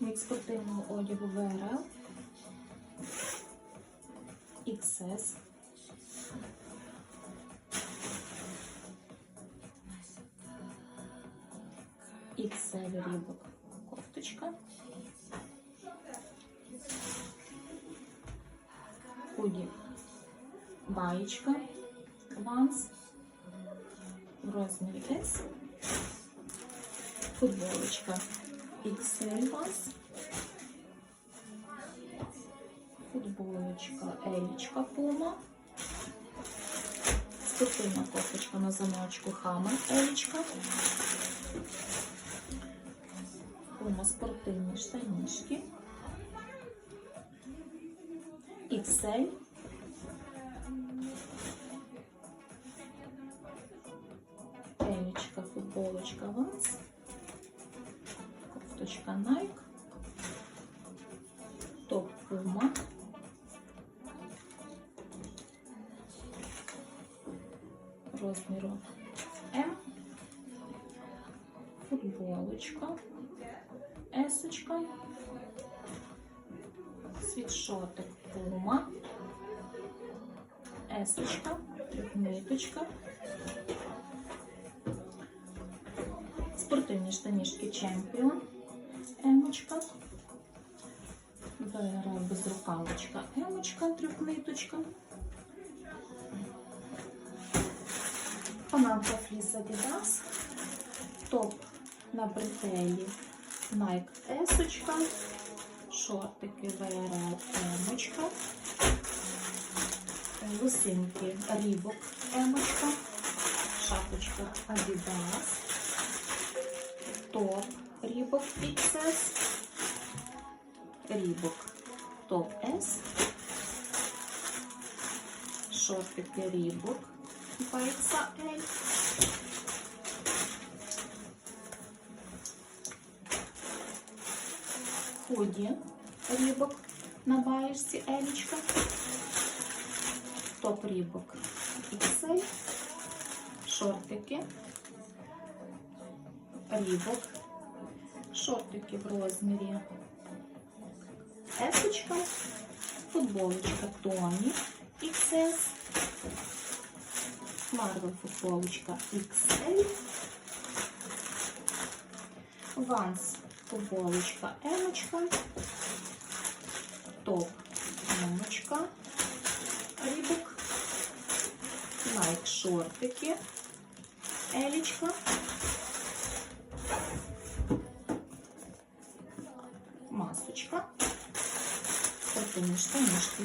Мікс спортивного одягу ВРЛ. XS. XL рибок. Кофточка. Худі. Баєчка. Ванс. В розмірі S. Футболочка XL Ванс. Футболочка Елічка Пума. Спортивна кофточка на замочку Хаммер Елічка. Пума спортивні штанішки. XL. Елічка, футболочка Ванс. Кофточка Nike. Топ Puma. Розміру М. Футболочка. Есочка. Світшотик Puma. Есочка. Трьохниточка. Спортивні штанішки Champion. Емочка. ВР безрукавочка Емочка, трьохниточка. Панамка фліс Adidas. Топ на бретелі Nike Есочка. Шортики ВРЛ Емочка. Лусинки Рібок Емочка. Шапочка Adidas. Топ Рібок XS. Рібок Топ S. Шортики Рібок XL. Худі Рібок на баєшці Елічка. Топ Рібок XL. Шортики. Рібок. Шортики в розмірі. Есочка, футболочка Тоні XS, Марвел футболочка XL, Ванс футболочка Емочка, топ Емочка, Рібок, Найк шортики, Елічка, спортивні штанішки.